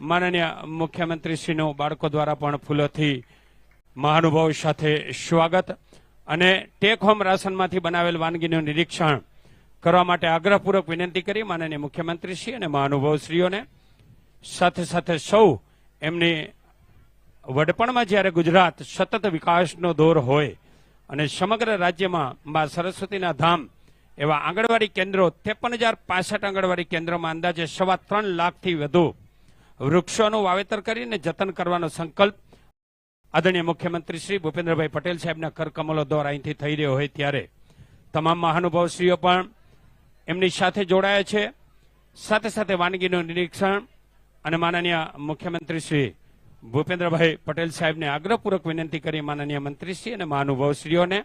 માનનીય મુખ્યમંત્રીશ્રીનું બાળકો દ્વારા પણ ફૂલોથી મહાનુભાવ સાથે સ્વાગત અને ટેક હોમ રાશનમાંથી બનાવેલ વાનગીનું નિરીક્ષણ કરવા માટે આગ્રહપૂર્વક વિનંતી કરી માનનીય મુખ્યમંત્રીશ્રી અને મહાનુભાવશ્રીઓને. સાથે સાથે સૌ એમની વડપણમાં જ્યારે ગુજરાત સતત વિકાસનો દોર હોય અને સમગ્ર રાજ્યમાં મા સરસ્વતીના ધામ એવા આંગણવાડી કેન્દ્રો ત્રેપન હજાર પાસઠ આંગણવાડી કેન્દ્રોમાં અંદાજે સવા ત્રણ લાખથી વધુ વૃક્ષોનું વાવેતર કરીને જતન કરવાનો સંકલ્પ આદરણીય મુખ્યમંત્રી શ્રી ભૂપેન્દ્રભાઈ પટેલ સાહેબના કરકમલો દ્વારા અહીંથી થઈ રહ્યો હોય ત્યારે તમામ મહાનુભાવશ્રીઓ પણ એમની સાથે જોડાયા છે. સાથે સાથે વાનગીનું નિરીક્ષણ અને માનનીય મુખ્યમંત્રી શ્રી ભૂપેન્દ્રભાઈ પટેલ સાહેબને આગ્રહપૂર્વક વિનંતી કરી માનનીય મંત્રીશ્રી અને મહાનુભાવશ્રીઓને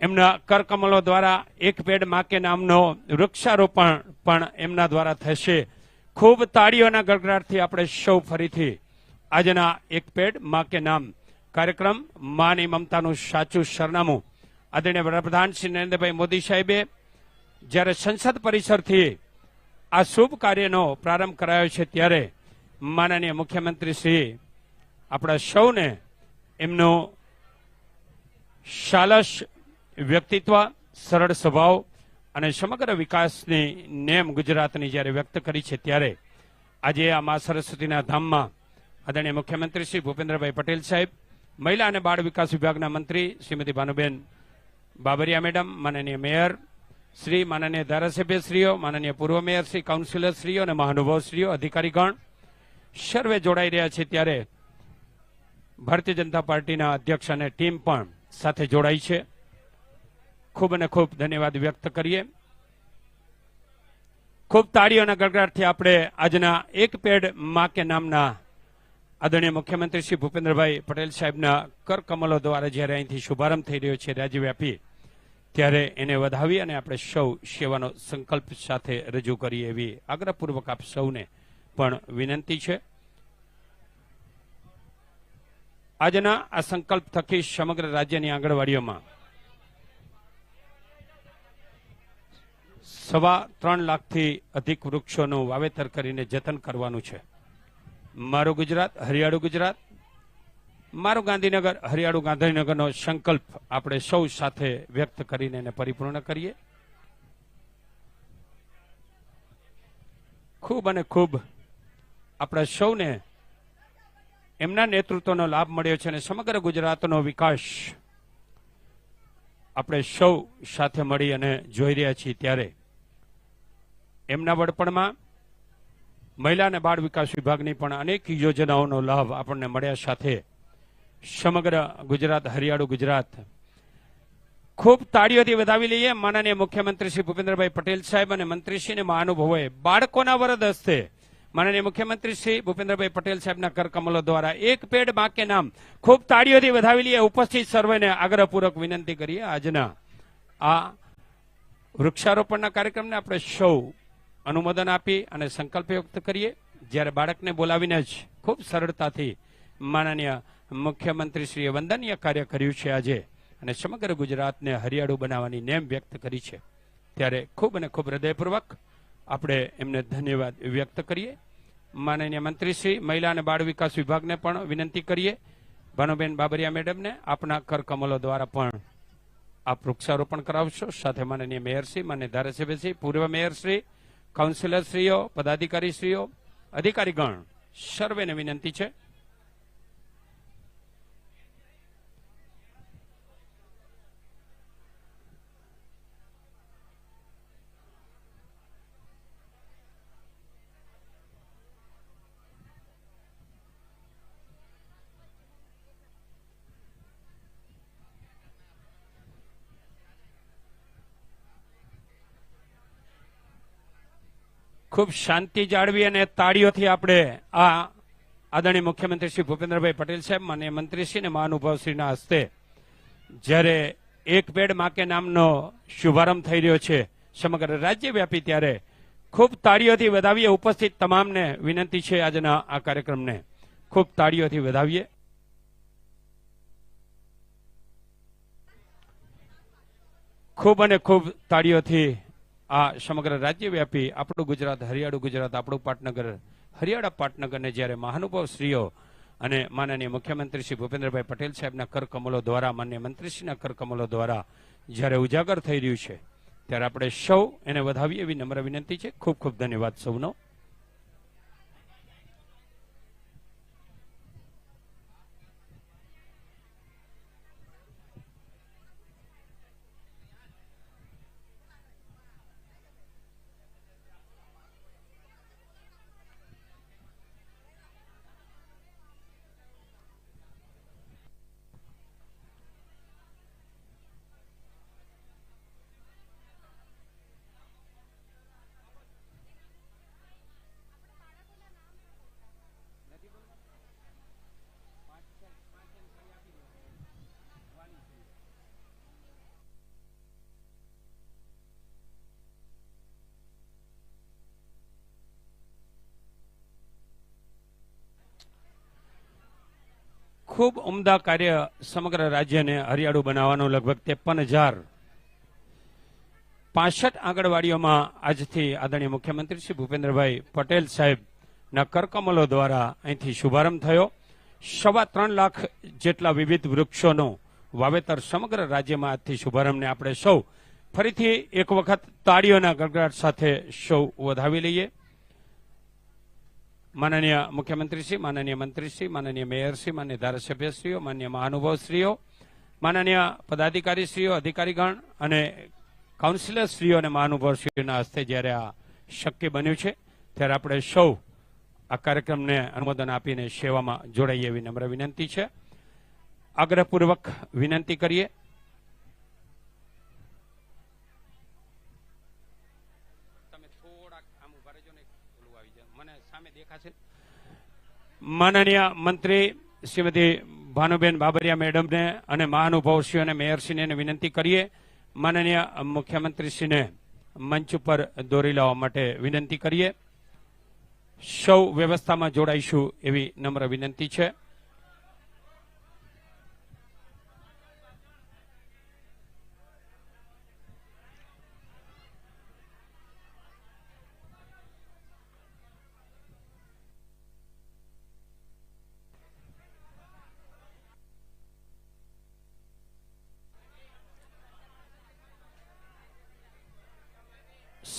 એમના કરકમલો દ્વારા એક પેડ માકે નામનો વૃક્ષારોપણ પણ એમના દ્વારા થશે. ખૂબ તાળીઓના ગડગડાટથી આપણે સૌ ફરીથી આજના એક પેડ મા કે નામ કાર્યક્રમ, માની મમતાનું સાચું સરનામું. આદરણીય વડાપ્રધાન શ્રી નરેન્દ્રભાઈ મોદી સાહેબે જ્યારે સંસદ પરિસરથી આ શુભ કાર્યનો પ્રારંભ કરાયો છે ત્યારે માનનીય મુખ્યમંત્રી શ્રી આપણા સૌને એમનું સાલસ વ્યક્તિત્વ, સરળ સ્વભાવ અને સમગ્ર વિકાસની નેમ ગુજરાતની જ્યારે વ્યક્ત કરી છે ત્યારે આજે આ મા સરસ્વતીના ધામમાં આદરણીય મુખ્યમંત્રી શ્રી ભૂપેન્દ્રભાઈ પટેલ સાહેબ, મહિલા અને બાળ વિકાસ વિભાગના મંત્રી શ્રીમતી ભાનુબેન બાબરિયા મેડમ, માનનીય મેયર શ્રી, માનનીય ધારાસભ્યશ્રીઓ, માનનીય પૂર્વ મેયર શ્રી, કાઉન્સિલરશ્રીઓ અને મહાનુભાવશ્રીઓ, અધિકારીગણ સર્વે જોડાઈ રહ્યા છે ત્યારે ભારતીય જનતા પાર્ટીના અધ્યક્ષ અને ટીમ પણ સાથે જોડાઈ છે. ખૂબ અને ખૂબ ધન્યવાદ વ્યક્ત કરીએ. ખૂબ તાળીઓના ગડગડાટથી આપણે આજના એક પેડ મા કે નામના આદરણીય મુખ્યમંત્રી શ્રી ભૂપેન્દ્રભાઈ પટેલ સાહેબના કરકમલો દ્વારા જ્યારે અહીંથી શુભારંભ થઈ રહ્યો છે રાજ્યવ્યાપી, ત્યારે એને વધાવી અને આપણે સૌ સેવાનો સંકલ્પ સાથે રજૂ કરીએ એવી આગ્રહપૂર્વક આપ સૌને પણ વિનંતી છે. આજના આ સંકલ્પ થકી સમગ્ર રાજ્યની આંગણવાડીઓમાં સવા ત્રણ લાખથી અધિક વૃક્ષોનું વાવેતર કરીને જતન કરવાનું છે. મારું ગુજરાત, હરિયાળું ગુજરાત. મારું ગાંધીનગર, હરિયાળું ગાંધીનગરનો સંકલ્પ આપણે સૌ સાથે વ્યક્ત કરીને એને પરિપૂર્ણ કરીએ. ખૂબ અને ખૂબ આપણા સૌને એમના નેતૃત્વનો લાભ મળ્યો છે અને સમગ્ર ગુજરાતનો વિકાસ આપણે સૌ સાથે મળી અને જોઈ રહ્યા છીએ ત્યારે એમના વડપણમાં મહિલા અને બાળ વિકાસ વિભાગની પણ અનેક યોજનાઓનો લાભ આપણને મળ્યા સાથે સમગ્ર ગુજરાત, હરિયાળું ગુજરાત. ખૂબ તાળીઓથી વધાવી લઈએ. માનનીય મુખ્યમંત્રી શ્રી ભૂપેન્દ્રભાઈ પટેલ સાહેબ અને મંત્રીશ્રીને મહાનુભવોએ બાળકોના વરદ હસ્તે માનનીય મુખ્યમંત્રી શ્રી ભૂપેન્દ્રભાઈ પટેલ સાહેબના કરકમલો દ્વારા એક પેડ બાકે નામ ખૂબ તાળીઓથી વધાવી લઈએ. ઉપસ્થિત સર્વેને આગ્રહપૂર્વક વિનંતી કરીએ. આજના આ વૃક્ષારોપણના કાર્યક્રમને આપણે સૌ અનુમોદન આપી અને સંકલ્પ વ્યક્ત કરીએ. જ્યારે બાળકને બોલાવીને જ ખૂબ સરળતાથી માનનીય મુખ્યમંત્રીશ્રીએ વંદનીય કાર્ય કર્યું છે આજે અને સમગ્ર ગુજરાતને હરિયાળું બનાવવાની નેમ વ્યક્ત કરી છે. ત્યારે ખૂબ અને ખૂબ હૃદયપૂર્વક આપણે એમને ધન્યવાદ વ્યક્ત કરીએ. માનનીય મંત્રીશ્રી, મહિલા અને બાળ વિકાસ વિભાગને પણ વિનંતી કરીએ. ભાનુબેન બાબરિયા મેડમને આપના કરકમલો દ્વારા પણ આપ વૃક્ષારોપણ કરાવશો. સાથે માનનીય મેયરશ્રી માન્ય ધારાસભ્યશ્રી પૂર્વ મેયરશ્રી કાઉન્સિલરશ્રીઓ પદાધિકારીશ્રીઓ અધિકારીગણ સર્વેને વિનંતી છે. ખૂબ શાંતિ જાળવી અને તાળીઓથી આપણે આ આદરણીય મુખ્યમંત્રી શ્રી ભૂપેન્દ્રભાઈ પટેલ સાહેબ, માન્ય મંત્રીશ્રી અને મહાનુભાવશ્રીના હસ્તે જ્યારે એક પેડ માકે નામનો શુભારંભ થઈ રહ્યો છે સમગ્ર રાજ્યવ્યાપી ત્યારે ખૂબ તાળીઓથી વધાવીએ, ઉપસ્થિત તમામને વિનંતી છે આજના આ કાર્યક્રમને ખૂબ તાળીઓથી વધાવીએ. ખૂબ અને ખૂબ તાળીઓથી આ સમગ્ર રાજ્યવ્યાપી આપણું ગુજરાત, હરિયાળું ગુજરાત, આપણું પાટનગર, હરિયાળા પાટનગરને જ્યારે મહાનુભાવશ્રીઓ અને માનનીય મુખ્યમંત્રી શ્રી ભૂપેન્દ્રભાઈ પટેલ સાહેબના કરકમલો દ્વારા માન્ય મંત્રીશ્રીના કરકમલો દ્વારા જ્યારે ઉજાગર થઈ રહ્યું છે, ત્યારે આપણે સૌ એને વધાવીએ એવી નમ્ર વિનંતી છે. ખૂબ ખૂબ ધન્યવાદ સૌનો. ખૂબ ઉમદા કાર્ય સમગ્ર રાજ્યને હરિયાળું બનાવવાનું લગભગ ત્રેપન હજાર પાસઠ આંગણવાડીઓમાં આજથી આદરણીય મુખ્યમંત્રી શ્રી ભૂપેન્દ્રભાઈ પટેલ સાહેબના કરકમલો દ્વારા અહીંથી શુભારંભ થયો. સવા ત્રણ લાખ જેટલા વિવિધ વૃક્ષોનું વાવેતર સમગ્ર રાજ્યમાં આજથી શુભારંભને આપણે સૌ ફરીથી એક વખત તાળીઓના ગડગડાટ સાથે સૌ વધાવી લઈએ. માનનીય મુખ્યમંત્રીશ્રી, માનનીય મંત્રીશ્રી, માનનીય મેયરશ્રી માન્ય ધારાસભ્યશ્રીઓ માન્ય મહાનુભાવશ્રીઓ, માનનીય પદાધિકારીશ્રીઓ, અધિકારીગણ અને કાઉન્સિલરશ્રીઓ અને મહાનુભાવશ્રીઓના હસ્તે જ્યારે આ શક્ય બન્યું છે, ત્યારે આપણે સૌ આ કાર્યક્રમને અનુમોદન આપીને સેવામાં જોડાઈએ એવી નમ્ર વિનંતી છે. આગ્રહપૂર્વક વિનંતી કરીએ માનનીય મંત્રી શ્રીમતી ભાનુબેન બાબરિયા મેડમને અને મહાનુભાવશ્રીઓ અને મેયરશ્રીને વિનંતી કરીએ. માનનીય મુખ્યમંત્રીશ્રીને મંચ ઉપર દોરી લાવવા માટે વિનંતી કરીએ. સૌ વ્યવસ્થામાં જોડાઈશું એવી નમ્ર વિનંતી છે.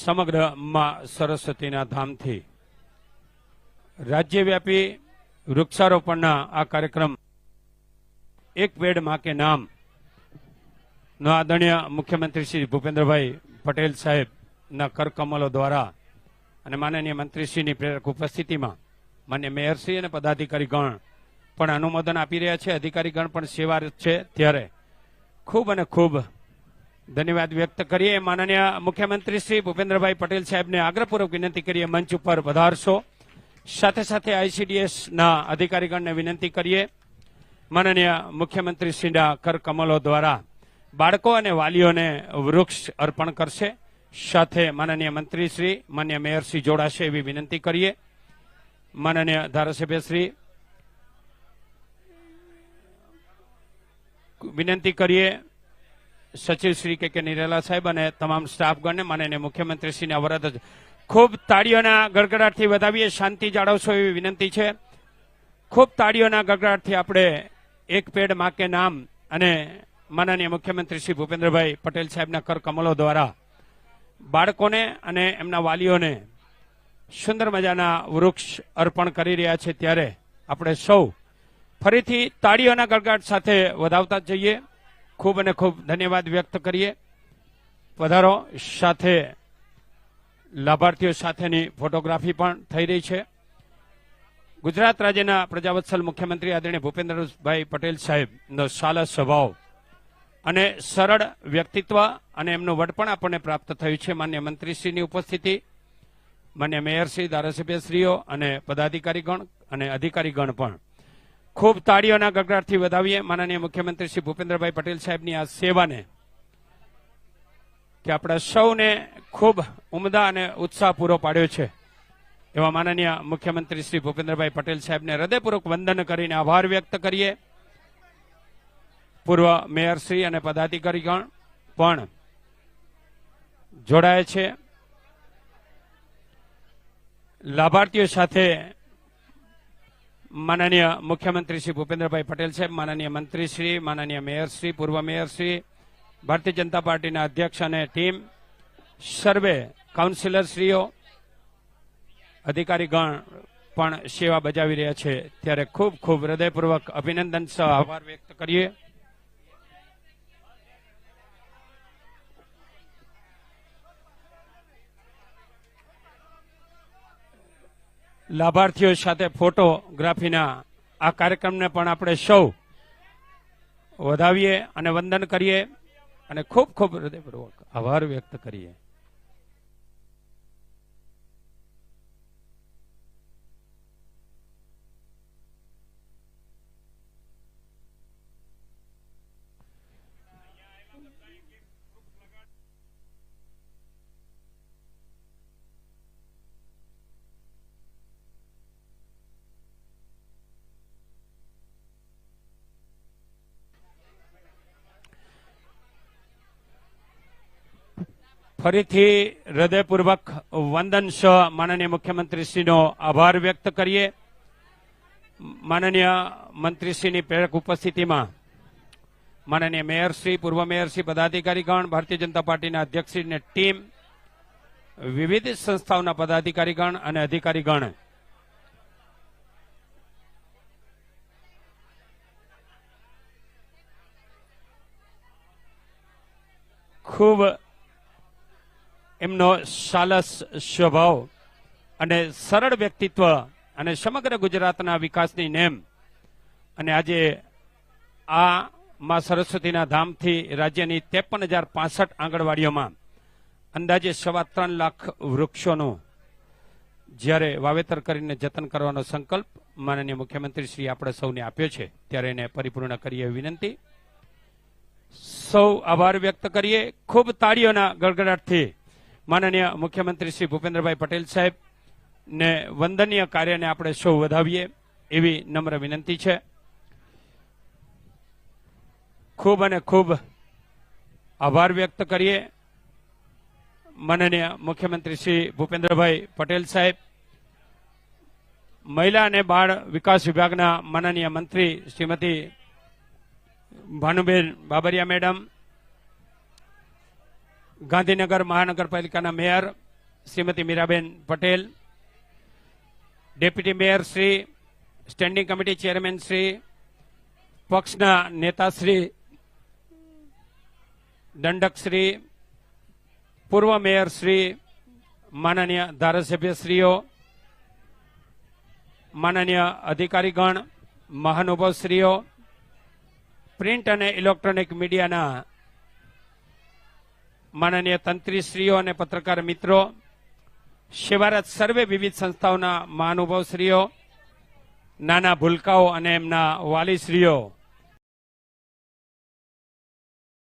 સમગ્રમાં સરસ્વતીના ધામથી. રાજ્યવ્યાપી વૃક્ષારોપણના આ કાર્યક્રમ એક પેડમાં કે નામ નો આદરણીય મુખ્યમંત્રી શ્રી ભૂપેન્દ્રભાઈ પટેલ સાહેબના કરકમલો દ્વારા અને માનનીય મંત્રીશ્રીની પ્રેરક ઉપસ્થિતિમાં માન્ય મેયરશ્રી અને પદાધિકારીગણ પણ અનુમોદન આપી રહ્યા છે. અધિકારીગણ પણ સેવારત છે ત્યારે ખૂબ અને ખૂબ ધન્યવાદ વ્યક્ત કરીએ. માનનીય મુખ્યમંત્રી શ્રી ભૂપેન્દ્રભાઈ પટેલ સાહેબને આગ્રહપૂર્વક વિનંતી કરીએ, મંચ ઉપર વધારશો સાથે સાથે આઈસીડીએસના અધિકારીગણને વિનંતી કરીએ. માનનીય મુખ્યમંત્રી શ્રીના કરકમલો દ્વારા બાળકો અને વાલીઓને વૃક્ષ અર્પણ કરશે. સાથે માનનીય મંત્રી શ્રી, માન્ય મેયરશ્રી જોડાશે એવી વિનંતી કરીએ. માનનીય ધારાસભ્યશ્રી વિનંતી કરીએ. સચિવ શ્રી કે કે નિરેલા સાહેબ અને તમામ સ્ટાફગણને માનનીય મુખ્યમંત્રીશ્રીને અવરત જ ખૂબ તાળીઓના ગડગડાટથી વધાવીએ, શાંતિ જાળવશો એવી વિનંતી છે. ખૂબ તાળીઓના ગડગડાટથી આપણે એક પેડમાં કે નામ અને માનનીય મુખ્યમંત્રી શ્રી ભૂપેન્દ્રભાઈ પટેલ સાહેબના કર કમલો દ્વારા બાળકોને અને એમના વાલીઓને સુંદર મજાના વૃક્ષ અર્પણ કરી રહ્યા છે. ત્યારે આપણે સૌ ફરીથી તાળીઓના ગળગાટ સાથે વધાવતા જઈએ. ખૂબ અને ખૂબ ધન્યવાદ વ્યક્ત કરીએ. પધારો સાથે, લાભાર્થીઓ સાથેની ફોટોગ્રાફી પણ થઈ રહી છે. ગુજરાત રાજ્યના પ્રજાવત્સલ મુખ્યમંત્રી આદરણીય ભૂપેન્દ્રભાઈ પટેલ સાહેબનો સાલસ સ્વભાવ અને સરળ વ્યક્તિત્વ અને એમનું વડપણ આપણને પ્રાપ્ત થયું છે. માન્ય મંત્રીશ્રીની ઉપસ્થિતિ, માન્ય મેયરશ્રી, ધારાસભ્યશ્રીઓ અને પદાધિકારીગણ અને અધિકારીગણ પણ. ખૂબ તાળીઓના ગગડાટથી વધાવીએ. માનનીય મુખ્યમંત્રી શ્રી ભૂપેન્દ્રભાઈ પટેલ સાહેબની આ સેવાને કે આપણા સૌને ખૂબ ઉમદા અને ઉત્સાહ પૂરો પાડ્યો છે. એવા માનનીય મુખ્યમંત્રી શ્રી ભૂપેન્દ્રભાઈ પટેલ સાહેબને હૃદયપૂર્વક વંદન કરીને આભાર વ્યક્ત કરીએ. પૂર્વ મેયરશ્રી અને પદાધિકારીગણ પણ જોડાય છે. લાભાર્થીઓ સાથે માનનીય મુખ્યમંત્રી શ્રી ભૂપેન્દ્રભાઈ પટેલ સાહેબ, માનનીય મંત્રીશ્રી માનનીય મેયરશ્રી પૂર્વ મેયરશ્રી ભારતીય જનતા પાર્ટીના અધ્યક્ષ અને ટીમ, સર્વે કાઉન્સિલરશ્રીઓ અધિકારીગણ પણ સેવા બજાવી રહ્યા છે. ત્યારે ખૂબ ખૂબ હૃદયપૂર્વક અભિનંદન સહ આભાર વ્યક્ત કરીએ. લાભાર્થીઓ સાથે ફોટોગ્રાફીના આ કાર્યક્રમને પણ આપણે સૌ વધાવીએ અને વંદન કરીએ અને ખૂબ ખૂબ હૃદયપૂર્વક આભાર વ્યક્ત કરીએ. ફરીથી હૃદયપૂર્વક વંદન સ માનનીય મુખ્યમંત્રીશ્રીનો આભાર વ્યક્ત કરીએ. માનનીય મંત્રીશ્રીની પ્રેરક ઉપસ્થિતિમાં માનનીય મેયરશ્રી પૂર્વ મેયરશ્રી પદાધિકારીગણ, ભારતીય જનતા પાર્ટીના અધ્યક્ષશ્રીની ટીમ, વિવિધ સંસ્થાઓના પદાધિકારીગણ અને અધિકારીગણ ખૂબ એમનો સાલસ સ્વભાવ અને સરળ વ્યક્તિત્વ અને સમગ્ર ગુજરાતના વિકાસની નેમ. અને આજે આ માં સરસ્વતીના ધામથી રાજ્યની ત્રેપન હજાર પાસઠ આંગણવાડીઓમાં અંદાજે સવા ત્રણ લાખ વૃક્ષોનું જ્યારે વાવેતર કરીને જતન કરવાનો સંકલ્પ માનનીય મુખ્યમંત્રી શ્રી આપણે સૌને આપ્યો છે, ત્યારે એને પરિપૂર્ણ કરીએ વિનંતી. સૌ આભાર વ્યક્ત કરીએ. ખૂબ તાળીઓના ગડગડાટથી માનનીય મુખ્યમંત્રી શ્રી ભૂપેન્દ્રભાઈ પટેલ સાહેબ ને વંદનીય કાર્યને આપણે સૌ વધાવીએ એવી નમ્ર વિનંતી છે. ખૂબ અને ખૂબ આભાર વ્યક્ત કરીએ. માનનીય મુખ્યમંત્રી શ્રી ભૂપેન્દ્રભાઈ પટેલ સાહેબ, મહિલા અને બાળ વિકાસ વિભાગના માનનીય મંત્રી શ્રીમતી ભાનુબેન બાબરિયા મેડમ ગાંધીનગર મહાનગરપાલિકાના mayor Shrimati Miraben Patel, deputy mayor Shri, standing committee chairman Shri, પક્ષના નેતાશ્રી દંડકશ્રી પૂર્વ મેયર શ્રી, માનનીય ધારાસભ્યશ્રીઓ, માનનીય અધિકારીગણ, મહાનુભાવશ્રીઓ, પ્રિન્ટ અને ઇલેક્ટ્રોનિક મીડિયાના માનનીય તંત્રીશ્રીઓ અને પત્રકાર મિત્રો શિવારત સર્વે વિવિધ સંસ્થાઓના મહાનુભાવશ્રીઓ, નાના ભૂલકાઓ અને એમના વાલીશ્રીઓ